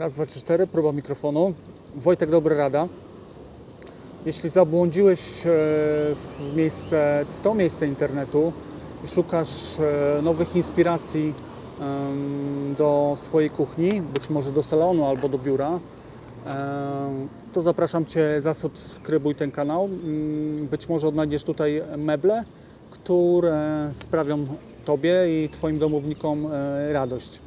Raz, dwa, trzy, cztery, próba mikrofonu. Wojtek Dobra Rada. Jeśli zabłądziłeś e, w, miejsce, w to miejsce internetu i szukasz e, nowych inspiracji do swojej kuchni, być może do salonu albo do biura, to zapraszam Cię, zasubskrybuj ten kanał. Mm, Być może odnajdziesz tutaj meble, które sprawią Tobie i Twoim domownikom e, radość.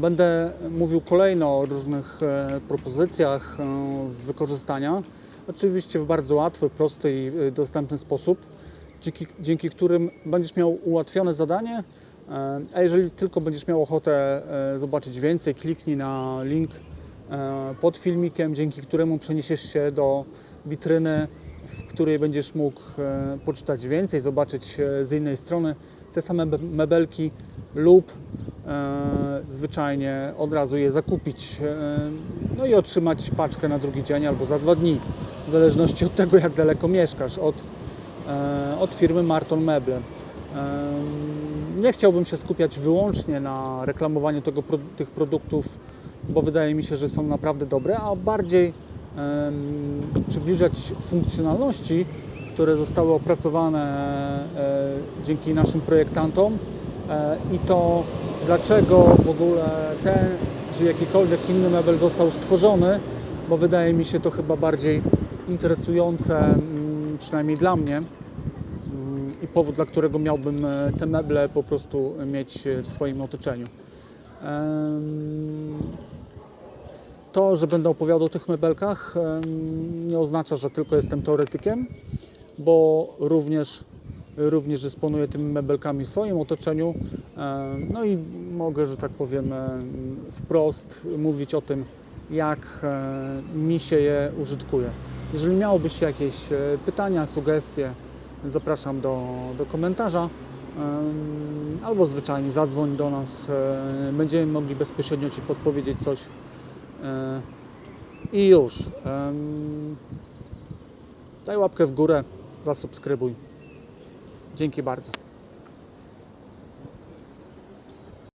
Będę mówił kolejno o różnych e, propozycjach e, wykorzystania, oczywiście w bardzo łatwy, prosty i e, dostępny sposób, dzięki, dzięki którym będziesz miał ułatwione zadanie, a jeżeli tylko będziesz miał ochotę zobaczyć więcej, kliknij na link pod filmikiem, dzięki któremu przeniesiesz się do witryny, w której będziesz mógł poczytać więcej, zobaczyć z innej strony te same me- mebelki lub e, zwyczajnie od razu je zakupić e, no i otrzymać paczkę na drugi dzień albo za dwa dni, w zależności od tego jak daleko mieszkasz, od, e, od firmy Marton Meble. E, Nie chciałbym się skupiać wyłącznie na reklamowaniu tego, tych produktów, bo wydaje mi się, że są naprawdę dobre, a bardziej em, przybliżać funkcjonalności, które zostały opracowane e, dzięki naszym projektantom e, i to dlaczego w ogóle ten czy jakikolwiek inny mebel został stworzony, bo wydaje mi się to chyba bardziej interesujące, mm, przynajmniej dla mnie mm, i powód, dla którego miałbym e, te meble po prostu mieć w swoim otoczeniu. To, że będę opowiadał o tych mebelkach, nie oznacza, że tylko jestem teoretykiem, bo również, również dysponuję tymi mebelkami w swoim otoczeniu. Em, No i mogę, że tak powiem, em, wprost mówić o tym, jak e, mi się je użytkuje. Jeżeli miałobyś jakieś e, pytania, sugestie, zapraszam do, do komentarza. Albo zwyczajnie zadzwoń do nas, e, będziemy mogli bezpośrednio Ci podpowiedzieć coś E, I już. Daj łapkę w górę, zasubskrybuj. Dzięki bardzo.